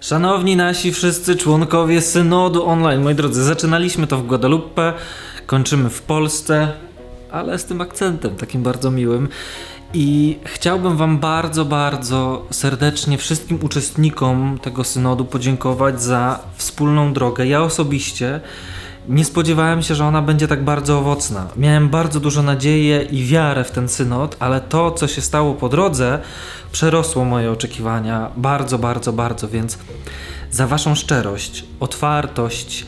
Szanowni nasi wszyscy członkowie synodu online, moi drodzy, zaczynaliśmy to w Guadalupe, kończymy w Polsce, ale z tym akcentem takim bardzo miłym. I chciałbym Wam bardzo, bardzo serdecznie wszystkim uczestnikom tego synodu podziękować za wspólną drogę. Ja osobiście nie spodziewałem się, że ona będzie tak bardzo owocna. Miałem bardzo dużo nadzieję i wiarę w ten synod, ale to, co się stało po drodze, przerosło moje oczekiwania bardzo, bardzo, bardzo. Więc za Waszą szczerość, otwartość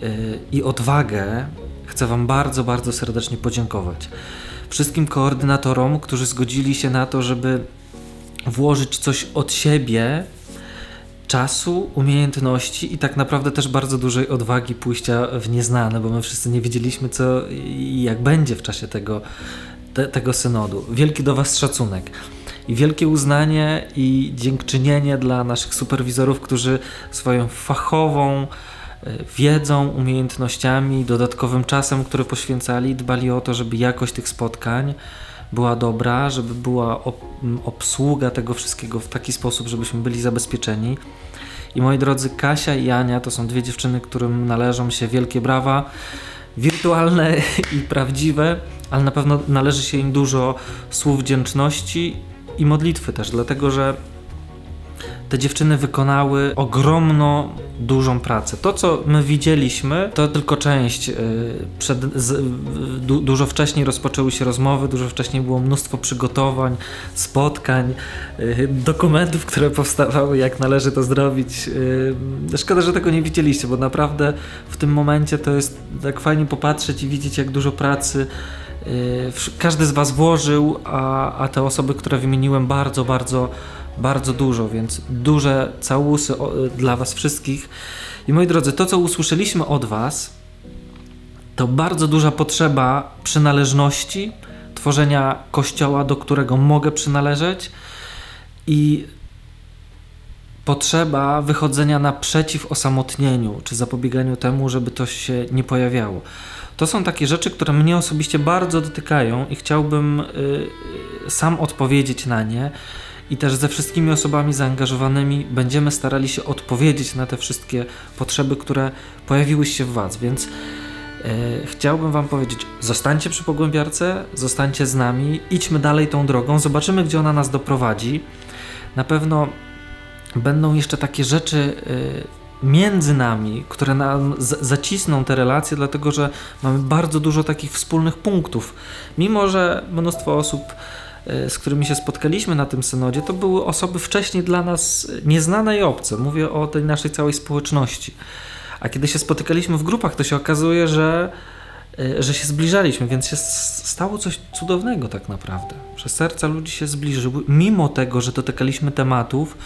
yy, i odwagę chcę Wam bardzo, bardzo serdecznie podziękować. Wszystkim koordynatorom, którzy zgodzili się na to, żeby włożyć coś od siebie, czasu, umiejętności i tak naprawdę też bardzo dużej odwagi pójścia w nieznane, bo my wszyscy nie wiedzieliśmy, co i jak będzie w czasie tego, te, tego synodu. Wielki do Was szacunek. I wielkie uznanie i dziękczynienie dla naszych superwizorów, którzy swoją fachową e, wiedzą, umiejętnościami, dodatkowym czasem, który poświęcali, dbali o to, żeby jakość tych spotkań była dobra, żeby była obsługa tego wszystkiego w taki sposób, żebyśmy byli zabezpieczeni. I moi drodzy, Kasia i Ania to są dwie dziewczyny, którym należą się wielkie brawa, wirtualne i prawdziwe, ale na pewno należy się im dużo słów wdzięczności i modlitwy też, dlatego że te dziewczyny wykonały ogromną, dużą pracę. To, co my widzieliśmy, to tylko część. yy, Przed, z, du, dużo wcześniej rozpoczęły się rozmowy, dużo wcześniej było mnóstwo przygotowań, spotkań, yy, dokumentów, które powstawały, jak należy to zrobić. Yy, Szkoda, że tego nie widzieliście, bo naprawdę w tym momencie to jest tak fajnie popatrzeć i widzieć, jak dużo pracy. Każdy z Was włożył, a, a te osoby, które wymieniłem, bardzo, bardzo bardzo dużo, więc duże całusy dla Was wszystkich. I moi drodzy, to co usłyszeliśmy od Was, to bardzo duża potrzeba przynależności, tworzenia kościoła, do którego mogę przynależeć i potrzeba wychodzenia naprzeciw osamotnieniu, czy zapobieganiu temu, żeby to się nie pojawiało. To są takie rzeczy, które mnie osobiście bardzo dotykają i chciałbym y, y, sam odpowiedzieć na nie i też ze wszystkimi osobami zaangażowanymi będziemy starali się odpowiedzieć na te wszystkie potrzeby, które pojawiły się w Was, więc e, chciałbym Wam powiedzieć, zostańcie przy pogłębiarce, zostańcie z nami, idźmy dalej tą drogą, zobaczymy, gdzie ona nas doprowadzi. Na pewno będą jeszcze takie rzeczy e, między nami, które nam zacisną te relacje, dlatego że mamy bardzo dużo takich wspólnych punktów. Mimo, że mnóstwo osób z którymi się spotkaliśmy na tym synodzie, to były osoby wcześniej dla nas nieznane i obce. Mówię o tej naszej całej społeczności. A kiedy się spotykaliśmy w grupach, to się okazuje, że, e, że się zbliżaliśmy, więc się stało coś cudownego tak naprawdę. Że serca ludzi się zbliżyły, mimo tego, że dotykaliśmy tematów,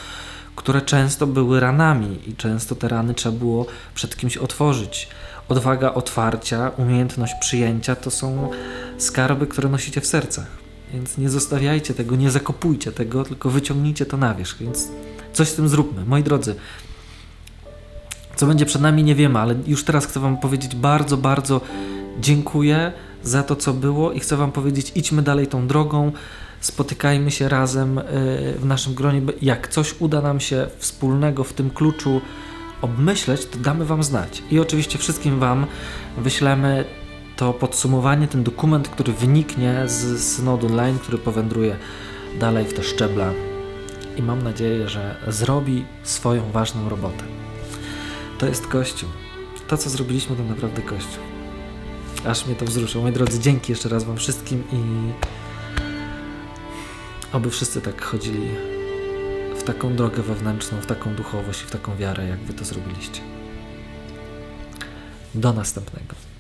które często były ranami i często te rany trzeba było przed kimś otworzyć. Odwaga otwarcia, umiejętność przyjęcia to są skarby, które nosicie w sercach. Więc nie zostawiajcie tego, nie zakopujcie tego, tylko wyciągnijcie to na wierzch. Więc coś z tym zróbmy. Moi drodzy, co będzie przed nami, nie wiemy, ale już teraz chcę Wam powiedzieć bardzo, bardzo dziękuję za to, co było i chcę Wam powiedzieć, idźmy dalej tą drogą, spotykajmy się razem y, w naszym gronie. Jak coś uda nam się wspólnego w tym kluczu obmyśleć, to damy Wam znać. I oczywiście wszystkim Wam wyślemy to podsumowanie, ten dokument, który wyniknie z synodu online, który powędruje dalej w te szczebla. I mam nadzieję, że zrobi swoją ważną robotę. To jest Kościół. To, co zrobiliśmy, to naprawdę Kościół. Aż mnie to wzruszyło. Moi drodzy, dzięki jeszcze raz Wam wszystkim i oby wszyscy tak chodzili w taką drogę wewnętrzną, w taką duchowość i w taką wiarę, jak Wy to zrobiliście. Do następnego.